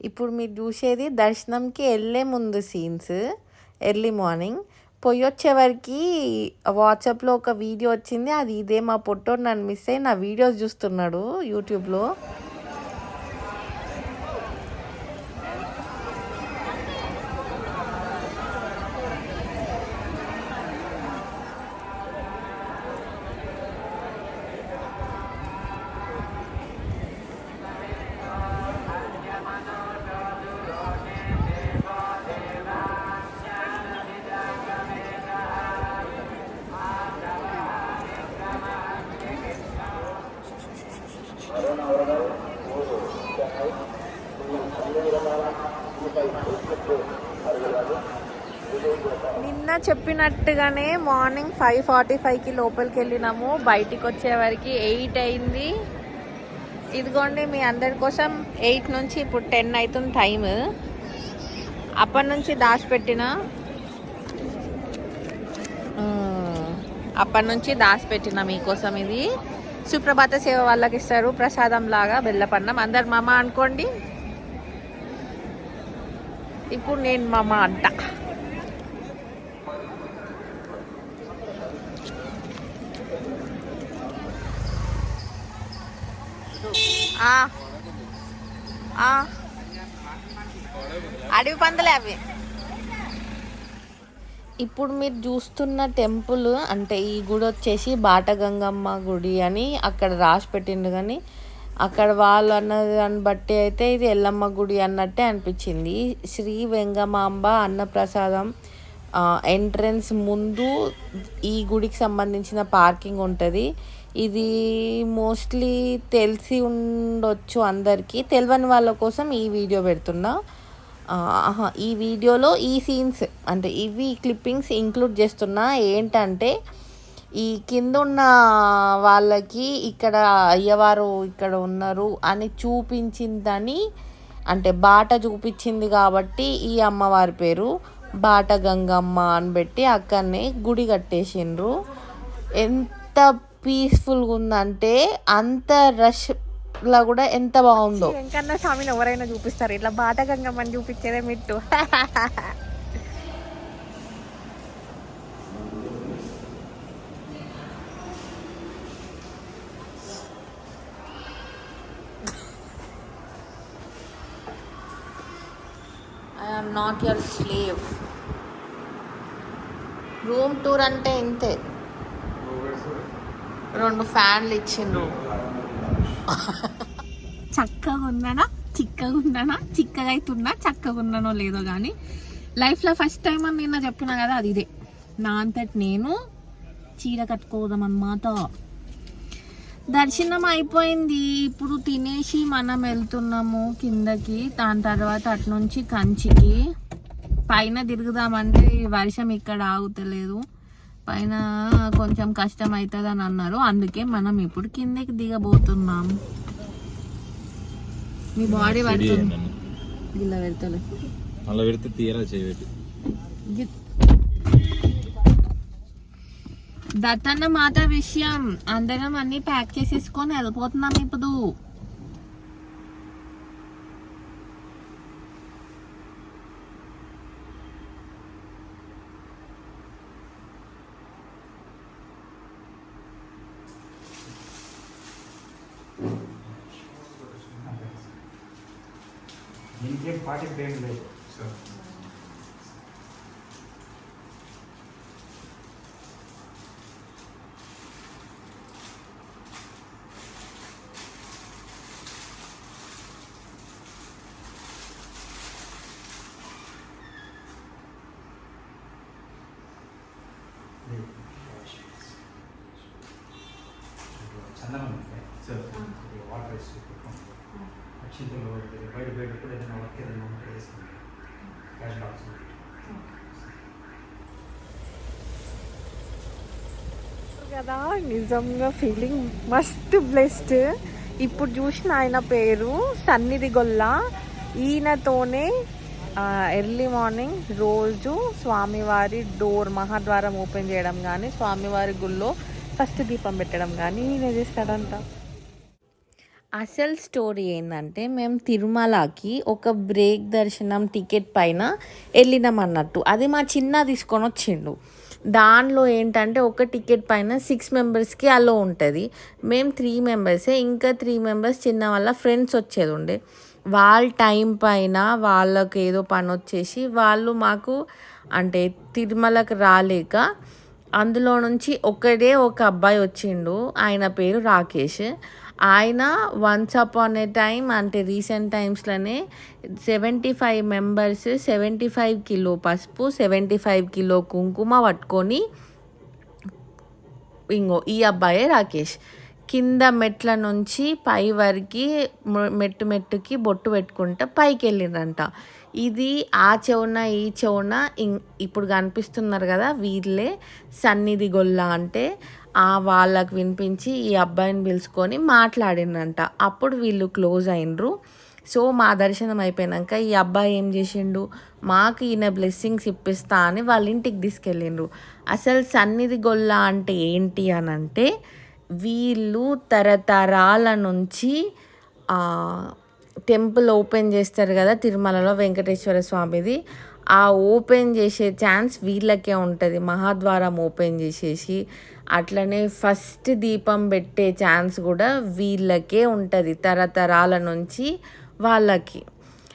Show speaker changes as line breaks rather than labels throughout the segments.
ఇప్పుడు మీరు చూసేది దర్శనంకి వెళ్ళే ముందు సీన్స్ ఎర్లీ మార్నింగ్. పోయి వచ్చేవరకు వాట్సాప్లో ఒక వీడియో వచ్చింది అది ఇదే మా పొట్టోడు నన్ను మిస్ అయ్యి నా వీడియోస్ చూస్తున్నాడు యూట్యూబ్లో నిన్న చెప్పినట్టుగానే మార్నింగ్ ఫైవ్ ఫార్టీ ఫైవ్కి లోపలికి వెళ్ళినాము బయటికి వచ్చేవరకు ఎయిట్ అయింది. ఇదిగోండి మీ అందరి కోసం ఎయిట్ నుంచి ఇప్పుడు టెన్ అవుతుంది టైం అప్పటి నుంచి దాచిపెట్టిన. అప్పటి నుంచి దాచిపెట్టిన మీకోసం ఇది. సుప్రభాత సేవ వాళ్ళకి ఇస్తారు ప్రసాదం లాగా బెల్లపన్నం. అందరు మామ అనుకోండి. ఇప్పుడు నేను మామ అంట. అడవి పందులే అవి. ఇప్పుడు మీరు చూస్తున్న టెంపుల్ అంటే ఈ గుడి వచ్చేసి బాటగంగమ్మ గుడి అని అక్కడ రాసి పెట్టిండు కానీ అక్కడ వాళ్ళు అన్న దాన్ని బట్టి అయితే ఇది ఎల్లమ్మ గుడి అన్నట్టే అనిపించింది. శ్రీ వెంగమాంబ అన్నప్రసాదం ఎంట్రన్స్ ముందు ఈ గుడికి సంబంధించిన పార్కింగ్ ఉంటుంది. ఇది మోస్ట్లీ తెలిసి ఉండొచ్చు అందరికీ. తెలియని వాళ్ళ కోసం ఈ వీడియో పెడుతున్నా. ఈ వీడియోలో ఈ సీన్స్ అంటే ఇవి క్లిప్పింగ్స్ ఇంక్లూడ్ చేస్తున్నా. ఏంటంటే ఈ కింద ఉన్న వాళ్ళకి ఇక్కడ అయ్యవారు ఇక్కడ ఉన్నారు అని చూపించిందని అంటే బాట చూపించింది కాబట్టి ఈ అమ్మవారి పేరు బాట గంగమ్మ అని పెట్టి అక్కడనే గుడి కట్టేసిండ్రు. ఎంత పీస్ఫుల్గా ఉందంటే అంత రష్లా కూడా ఎంత బాగుందో.
వెంకన్న స్వామిని ఎవరైనా చూపిస్తారు. ఇట్లా బాట గంగమ్మని చూపించేదే Mittu.
I'm not your slave room tour అంటే ఇంతే. రెండు ఫ్యాన్లు ఇచ్చిండ్రు.
చక్కగా ఉన్నానా? చిక్కగా ఉన్నానా? చిక్కగా అవుతున్నా చక్కగా ఉన్నానో లేదో కానీ లైఫ్లో ఫస్ట్ టైం అని నిన్న చెప్పినా కదా అది ఇదే. నా అంతటి నేను చీర కట్టుకోదాం అన్నమాట దర్శనం అయిపోయింది. ఇప్పుడు తినేసి మనం వెళ్తున్నాము కిందకి దాని తర్వాత అటు నుంచి కంచికి. పైన తిరుగుదామంటే వర్షం ఇక్కడ ఆగుతలేదు. పైన కొంచెం కష్టం అవుతుంది అని అన్నారు. అందుకే మనం ఇప్పుడు కిందకి దిగబోతున్నాం. మీ బాడీ పడుతుంది. ఇలా వెళ్తలే
అలా పెడితే తీరా చేయబెట్టి.
దత్తన్న మాట విషయం అందరం అన్ని ప్యాక్ చేసేసుకొని వెళ్ళిపోతున్నాం ఇప్పుడు.
దీనికేం పార్టీ ఏం లేదు చందనం సార్ వాటర్ వేసి అక్షింతలు బయట బయట కూడా ఏదైనా వర్క్ ఏదైనా ఉంటే వేసుకుంటాం క్యాష్ బాక్స్
కదా నిజంగా ఫీలింగ్ మస్ట్ బ్లెస్డ్ ఇప్పుడు చూసిన ఆయన పేరు సన్నిధి గొల్ల. ఈయనతోనే ఎర్లీ మార్నింగ్ రోజు స్వామివారి డోర్ మహాద్వారం ఓపెన్ చేయడం కానీ స్వామివారి గుళ్ళో ఫస్ట్ దీపం పెట్టడం కానీ ఈయన చేస్తాడంట.
అసలు స్టోరీ ఏంటంటే మేము తిరుమలకి ఒక బ్రేక్ దర్శనం టికెట్ పైన వెళ్ళినాం అన్నట్టు. అది మా చిన్న తీసుకొని వచ్చిండు. దానిలో ఏంటంటే ఒక టికెట్ పైన సిక్స్ మెంబర్స్కి అలో ఉంటుంది. మేము త్రీ మెంబర్సే ఇంకా త్రీ మెంబర్స్ చిన్న వాళ్ళ ఫ్రెండ్స్ వచ్చేది ఉండే. వాళ్ళ టైం పైన వాళ్ళకు ఏదో పని వచ్చేసి వాళ్ళు మాకు అంటే తిరుమలకు రాలేక అందులో నుంచి ఒకడే ఒక అబ్బాయి వచ్చిండు. ఆయన పేరు రాకేష్. ఆయన వన్స్ అపాన్ ఏ టైం అంటే recent టైమ్స్లోనే seventy five members seventy five kilo పసుపు సెవెంటీ ఫైవ్ కిలో కుంకుమ పట్టుకొని ఇంగో ఈ అబ్బాయే రాకేష్. కింద మెట్ల నుంచి పై వరకు మెట్టు మెట్టుకి బొట్టు పెట్టుకుంటా పైకి వెళ్ళిండ్రంట ఇది ఆ చెవున ఈ చెవున ఇం- ఇప్పుడు కనిపిస్తున్నారు కదా వీళ్ళే సన్నిధి గొల్ల అంటే వాళ్ళకు వినిపించి ఈ అబ్బాయిని పిలుచుకొని మాట్లాడినంట. అప్పుడు వీళ్ళు క్లోజ్ అయినరు. సో మా దర్శనం అయిపోయాక ఈ అబ్బాయి ఏం చేసిండు? మాకు ఈయన బ్లెస్సింగ్స్ ఇప్పిస్తా అని వాళ్ళ ఇంటికి తీసుకెళ్ళిండ్రు. అసలు సన్నిధి గొల్ల అంటే ఏంటి అని అంటే వీళ్ళు తరతరాల నుంచి టెంపుల్ ఓపెన్ చేస్తారు కదా తిరుమలలో వెంకటేశ్వర స్వామిది. ఆ ఓపెన్ చేసే ఛాన్స్ వీళ్ళకే ఉంటుంది. మహాద్వారం ఓపెన్ చేసేసి అట్లనే ఫస్ట్ దీపం పెట్టే ఛాన్స్ కూడా వీళ్ళకే ఉంటుంది. తరతరాల నుంచి వాళ్ళకి.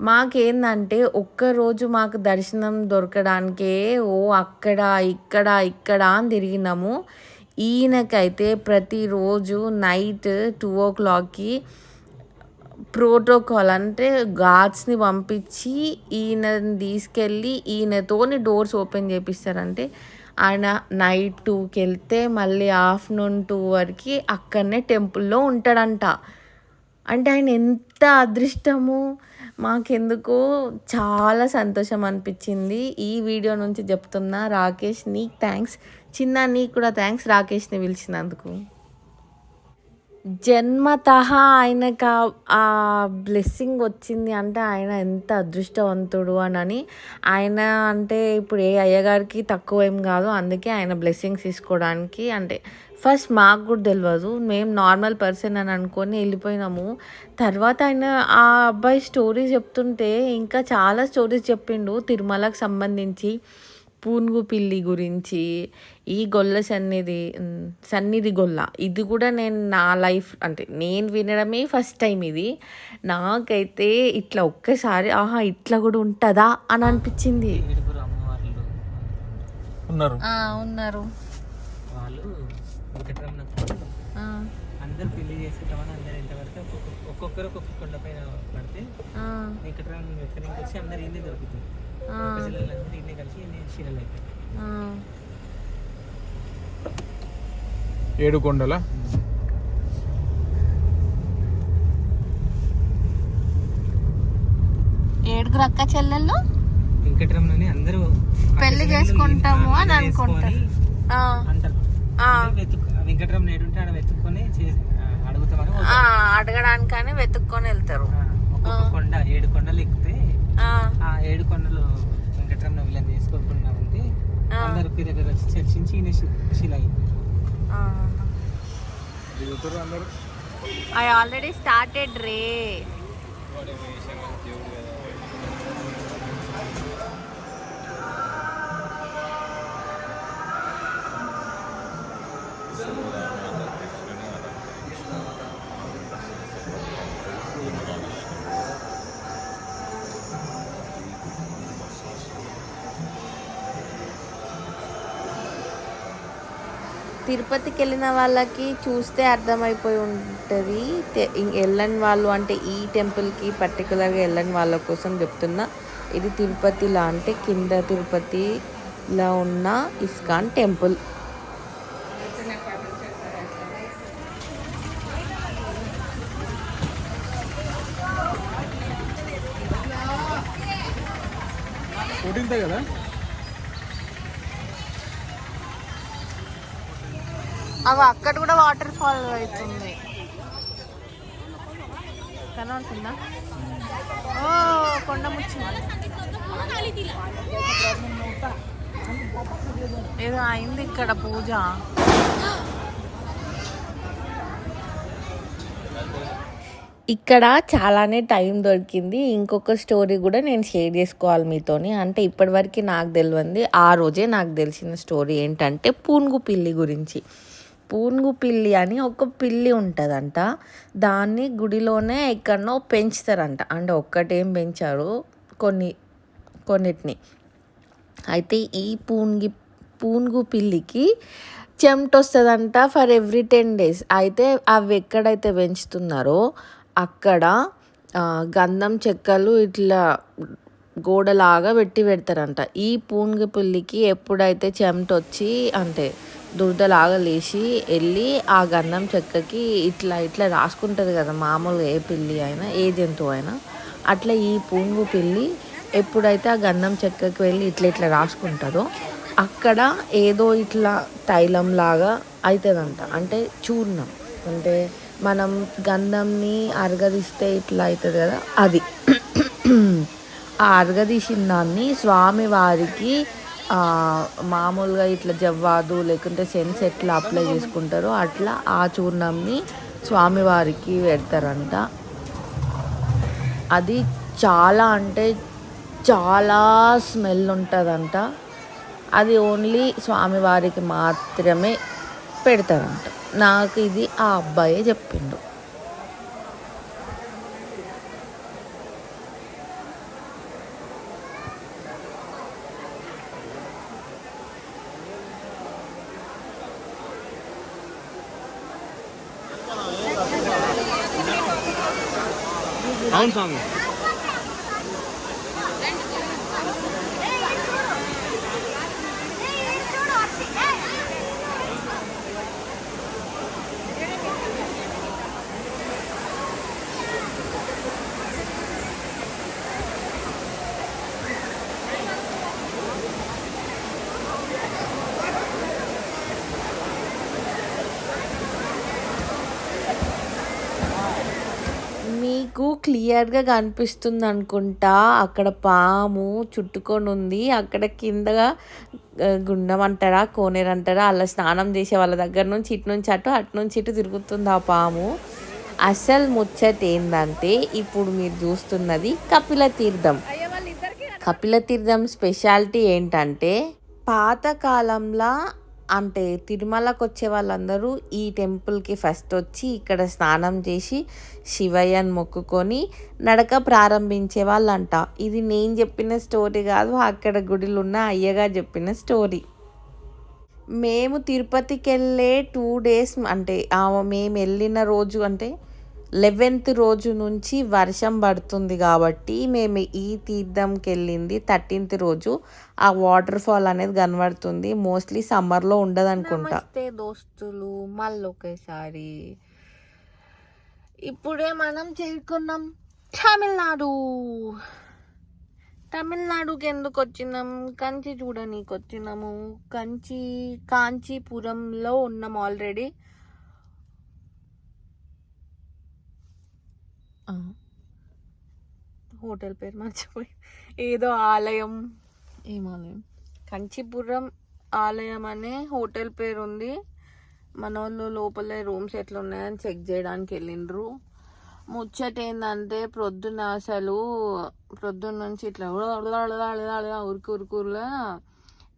మాకేందంటే ఒక్కరోజు మాకు దర్శనం దొరకడానికే ఓ అక్కడ ఇక్కడ ఇక్కడ అని తిరిగినాము. ఈయనకైతే ప్రతిరోజు నైట్ టూ ఓ క్లాక్కి ప్రోటోకాల్ అంటే గార్డ్స్ని పంపించి ఈయనని తీసుకెళ్ళి ఈయనతోని డోర్స్ ఓపెన్ చేపిస్తారంటే ఆయన నైట్ టూకి వెళ్తే మళ్ళీ ఆఫ్టర్నూన్ టూ వరకు అక్కడనే టెంపుల్లో ఉంటాడంట. అంటే ఆయన ఎంత అదృష్టము మాకెందుకో చాలా సంతోషం అనిపించింది. ఈ వీడియో నుంచి చెప్తున్నా రాకేష్ నీకు థ్యాంక్స్ చిన్న నీకు కూడా థ్యాంక్స్ రాకేష్ని పిలిచినందుకు. జన్మత ఆయనకు ఆ- బ్లెస్సింగ్ వచ్చింది అంటే ఆయన ఎంత అదృష్టవంతుడు అని ఆయన అంటే ఇప్పుడు ఏ అయ్యగారికి తక్కువ ఏం కాదు అందుకే ఆయన బ్లెస్సింగ్స్ తీసుకోవడానికి అంటే ఫస్ట్ మాకు కూడా తెలియదు మేము నార్మల్ పర్సన్ అని అనుకొని వెళ్ళిపోయినాము. తర్వాత ఆయన ఆ అబ్బాయి స్టోరీ చెప్తుంటే ఇంకా చాలా స్టోరీస్ చెప్పిండు తిరుమలకు సంబంధించి. పూన్గు పిల్లి గురించి ఈ గొల్ల సన్నిధి సన్నిధి గొల్ల ఇది కూడా నేను నా లైఫ్ అంటే నేను వినడమే ఫస్ట్ టైం ఇది. నాకైతే ఇట్లా ఒక్కసారి ఆహా ఇట్లా కూడా ఉంటుందా? అని అనిపించింది.
ఉన్నారు.
ఉన్నారు.
వాళ్ళు అందరు పెళ్ళి చేసుకుంటామని అందరు ఇంతవరకు ఒక్కొక్క- ఒక్కొక్కరు ఒక్కొక్క కొండ పైన పడితే
ఆ,
వెంకటరమణ వెంకటరమణ వచ్చి అందరు ఈయనే దొరుకుతుంది.
ఏడు కొండల
ఏడుగురు అక్క చెల్లెళ్ళు?
వెంకటరమణని అందరూ పెళ్ళి
చేసుకుంటాము అని అనుకుంటారు.
వెంకటరమణ ఏడుంటే ఆడ వెతుక్కొని అడుగుతామని.
అడగడానికని వెతుక్కొని వెళ్తారు.
కొండ ఏడు కొండలు ఎక్కితే
ఆ,
ఆ ఏడు కొండలు వెంకటరమణ వీళ్ళని చేసుకోకుండా ఉంటే అందరు దగ్గర వచ్చి చర్చించి ఈయన శిల
ఐ ఆల్రెడీ స్టార్టెడ్ రే.
తిరుపతికి వెళ్ళిన వాళ్ళకి చూస్తే అర్థమైపోయి ఉంటుంది. వెళ్ళని వాళ్ళు అంటే ఈ టెంపుల్కి పర్టికులర్గా వెళ్ళని వాళ్ళ కోసం చెప్తున్నా. ఇది తిరుపతిలా అంటే కింద తిరుపతిలో ఉన్న ఇస్కాన్ టెంపుల్.
కదా?
అవి అక్కడ కూడా వాటర్ ఫాల్ అవుతుంది. కనబడుతుందా ఓ కొండ ముచ్చింది. ఏదో అయింది ఇక్కడ పూజ.
ఇక్కడ చాలానే టైం దొరికింది. ఇంకొక స్టోరీ కూడా నేను షేర్ చేసుకోవాలి మీతోని. అంటే ఇప్పటివరకు నాకు తెలియంది ఆ రోజే నాకు తెలిసిన స్టోరీ ఏంటంటే పూన్గు పిల్లి గురించి. పూనుగు పిల్లి అని ఒక పిల్లి ఉంటుందంట. దాన్ని గుడిలోనే ఎక్కడనో పెంచుతారంట. అంటే ఒక్కటేం పెంచారు. కొన్ని కొన్నిటిని. అయితే ఈ పూన్గి పూన్గు పిల్లికి చెమట వస్తుందంట ఫర్ ఎవ్రీ టెన్ డేస్. అయితే అవి ఎక్కడైతే పెంచుతున్నారో అక్కడ గంధం చెక్కలు ఇట్లా గోడలాగా పెట్టి పెడతారంట. ఈ పూన్గి పిల్లికి ఎప్పుడైతే చెమట వచ్చి అంటే దురదలాగా లేచి వెళ్ళి ఆ గంధం చెక్కకి ఇట్లా ఇట్లా రాసుకుంటుంది కదా మామూలుగా ఏ పిల్లి అయినా ఏ జంతువు అయినా. అట్లా ఈ పూంగు పిల్లి ఎప్పుడైతే ఆ గంధం చెక్కకి వెళ్ళి ఇట్లా ఇట్లా రాసుకుంటుందో అక్కడ ఏదో ఇట్లా తైలం లాగా అవుతుందంట అంటే చూర్ణం. అంటే మనం గంధంని అరగదిస్తే ఇట్లా అవుతుంది కదా అది. ఆ అరగదీసిన దాన్ని స్వామివారికి వారికి మామూలుగా ఇట్లా జవ్వాదు లేకుంటే సెన్స్ ఎట్లా అప్లై చేసుకుంటారో అట్లా ఆ చూర్ణంని స్వామివారికి పెడతారంట. అది చాలా అంటే చాలా స్మెల్ ఉంటుందంట. అది ఓన్లీ స్వామివారికి మాత్రమే పెడతారంట. నాకు ఇది ఆ అబ్బాయే చెప్పిండు.
こん
さ。క్లియర్గా కనిపిస్తుంది అనుకుంటా అక్కడ పాము చుట్టుకొని ఉంది అక్కడ కిందగా గుండం అంటారా కోనేరు అంటారా అలా స్నానం చేసే వాళ్ళ దగ్గర నుంచి ఇటు నుంచి అటు అటు నుంచి ఇటు తిరుగుతుంది ఆ పాము. అసలు ముచ్చట ఏంటంటే ఇప్పుడు మీరు చూస్తున్నది కపిల తీర్థం. కపిల తీర్థం స్పెషాలిటీ ఏంటంటే పాతకాలంలో అంటే తిరుమలకు వచ్చే వాళ్ళందరూ ఈ టెంపుల్కి ఫస్ట్ వచ్చి ఇక్కడ స్నానం చేసి శివయ్యని మొక్కుకొని నడక ప్రారంభించే వాళ్ళంట. ఇది నేను చెప్పిన స్టోరీ కాదు అక్కడ గుడిలో ఉన్న అయ్యగా చెప్పిన స్టోరీ. మేము తిరుపతికి వెళ్ళే టూ డేస్ అంటే మేము వెళ్ళిన రోజు అంటే లెవెన్త్ రోజు నుంచి వర్షం పడుతుంది కాబట్టి మేము ఈ తీర్థంకి వెళ్ళింది థర్టీన్త్ రోజు. ఆ వాటర్ ఫాల్ అనేది కనబడుతుంది. మోస్ట్లీ సమ్మర్లో ఉండదు అనుకుంటా దోస్తులు. మళ్ళీ ఒకేసారి. ఇప్పుడే మనం చేరుకున్నాం తమిళనాడు. తమిళనాడుకి ఎందుకు వచ్చినాం? కంచి చూడనీకి వచ్చినాము కంచి కాంచీపురంలో ఉన్నాం ఆల్రెడీ హోటల్ పేరు మర్చిపోయి. ఏదో ఆలయం. ఏం ఆలయం? కంచీపురం ఆలయం అనే హోటల్ పేరు ఉంది మన వాళ్ళు లోపల రూమ్స్ ఎట్లా ఉన్నాయని చెక్ చేయడానికి వెళ్ళిండ్రు. ముచ్చట ఏంటంటే ప్రొద్దున అసలు ప్రొద్దున నుంచి ఇట్లా ఉరికి ఉరుకురులా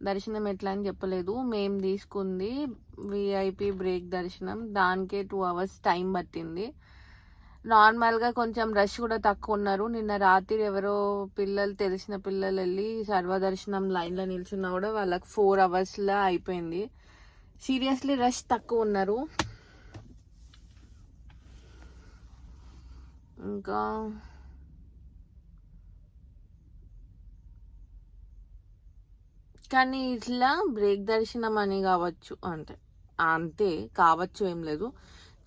దర్శనం ఎట్లా అని చెప్పలేదు. మేము తీసుకుంది విఐపి బ్రేక్ దర్శనం. దానికే టూ అవర్స్ టైం పట్టింది. నార్మల్గా కొంచెం రష్ కూడా తక్కువ ఉన్నారు నిన్న రాత్రి ఎవరో పిల్లలు తెలిసిన పిల్లలు వెళ్ళి సర్వదర్శనం లైన్లో నిల్చున్నా కూడా వాళ్ళకి ఫోర్ అవర్స్లో అయిపోయింది. సీరియస్లీ రష్ తక్కువ ఉన్నారు ఇంకా కానీ ఇట్లా బ్రేక్ దర్శనం అని కావచ్చు అంటే అంతే కావచ్చు ఏం లేదు.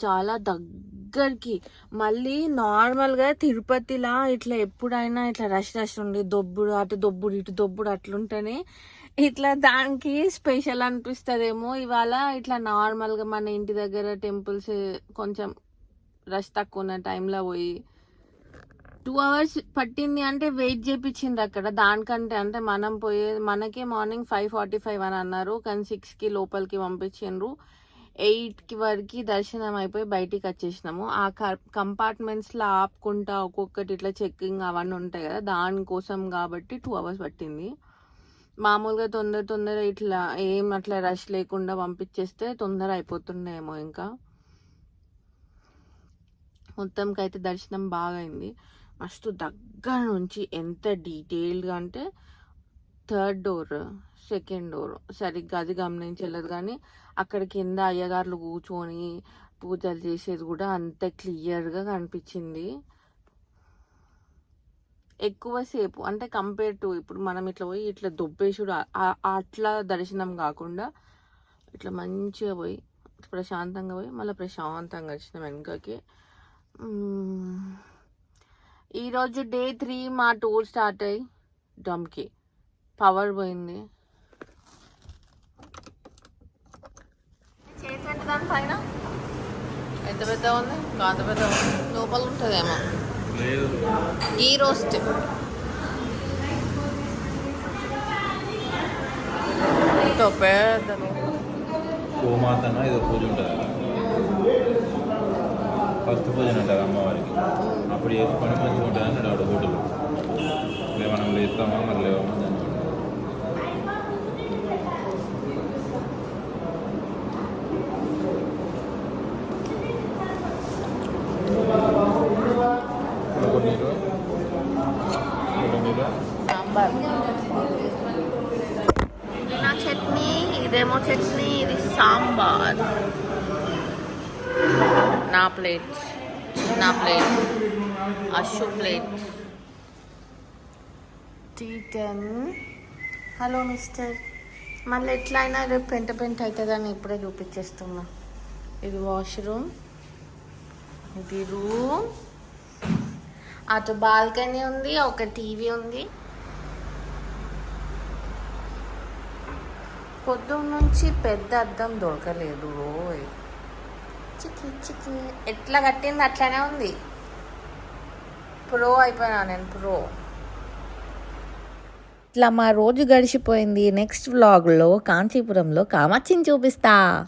చాలా దగ్గరికి. మళ్ళీ నార్మల్గా తిరుపతిలా ఇట్లా ఎప్పుడైనా ఇట్లా రష్ రష్ ఉండి దొబ్బుడు అటు దొబ్బుడు ఇటు దొబ్బుడు అట్లుంటేనే ఇట్లా దానికి స్పెషల్ అనిపిస్తుందేమో. ఇవాళ ఇట్లా నార్మల్గా మన ఇంటి దగ్గర టెంపుల్స్ కొంచెం రష్ తక్కువ ఉన్న టైంలో పోయి టూ అవర్స్ పట్టింది అంటే వెయిట్ చేయించిండ్రు అక్కడ. దానికంటే అంటే మనం పోయే మనకే మార్నింగ్ ఫైవ్ ఫార్టీ ఫైవ్ అని అన్నారు. కానీ సిక్స్కి లోపలికి పంపించిండ్రు. ఎయిట్కి వరకు దర్శనం అయిపోయి బయటికి వచ్చేసినాము. ఆ కంపార్ట్మెంట్స్లో ఆపుకుంటా ఒక్కొక్కటి ఇట్లా చెక్కింగ్ అవన్నీ ఉంటాయి కదా దానికోసం కాబట్టి టూ అవర్స్ పట్టింది. మామూలుగా తొందర తొందర ఇట్లా ఏం అట్లా రష్ లేకుండా పంపించేస్తే తొందర అయిపోతుండేమో ఇంకా. మొత్తంకి అయితే దర్శనం బాగా అయింది మస్తు దగ్గర నుంచి ఎంత డీటెయిల్గా అంటే థర్డ్ డోర్. సెకండ్ డోర్ సరిగ్గా అది గమనించలేదు కానీ అక్కడ కింద అయ్యగారులు కూర్చొని పూజలు చేసేది కూడా అంత క్లియర్గా కనిపించింది. ఎక్కువసేపు అంటే కంపేర్ టు ఇప్పుడు మనం ఇట్లా పోయి ఇట్లా దొబ్బేసుడు అట్లా దర్శనం కాకుండా ఇట్లా మంచిగా పోయి ప్రశాంతంగా పోయి మళ్ళీ ప్రశాంతంగా వచ్చినాం వెనుకకి. ఈరోజు డే త్రీ మా టూర్ స్టార్ట్ అయ్యి డమ్కి పవర్ పోయింది. పెట్టదాని పైన? ఎంత పెద్ద ఉంది కాంత పెద్ద ఉంది లోపల ఉంటుందేమో
లేదు.
ఈ రోస్ట్. ఎంతో పెద్ద
గోమాతన? ఏదో పూజ ఉంటుంది? ఫస్ట్ పూజ ఉంటుంది అమ్మవారికి. అప్పుడు చేసుకొని మంచిగా ఉంటుంది ఆవిడ హోటల్. మనం లేస్తామా? మరి లేవమా దాన్ని బట్టి.
ఒక నీరు ఒక నీరు
సాంబార్ నా చట్నీ ఇదేమో చట్నీ ఇది సాంబార్ నా ప్లేట్ నా plate Ashu plate tea ten hello mister మళ్ళీ ఎట్లా అయినా రేపు పెంట పెంట అవుతుందని ఇప్పుడే చూపించేస్తున్నా. ఇది వాష్రూమ్ ఇది రూమ్ అటు బాల్కనీ ఉంది ఒక టీవీ ఉంది. పొద్దున్న నుంచి పెద్ద అద్దం దొరకలేదు రోయ్ చికి చికి ఎట్లా కట్టింది? అట్లానే ఉంది. ప్రో అయిపోయినా నేను ప్రో.
ఇట్లా మా రోజు గడిచిపోయింది. నెక్స్ట్ వ్లాగ్లో కాంచీపురంలో కామాక్షిని చూపిస్తా.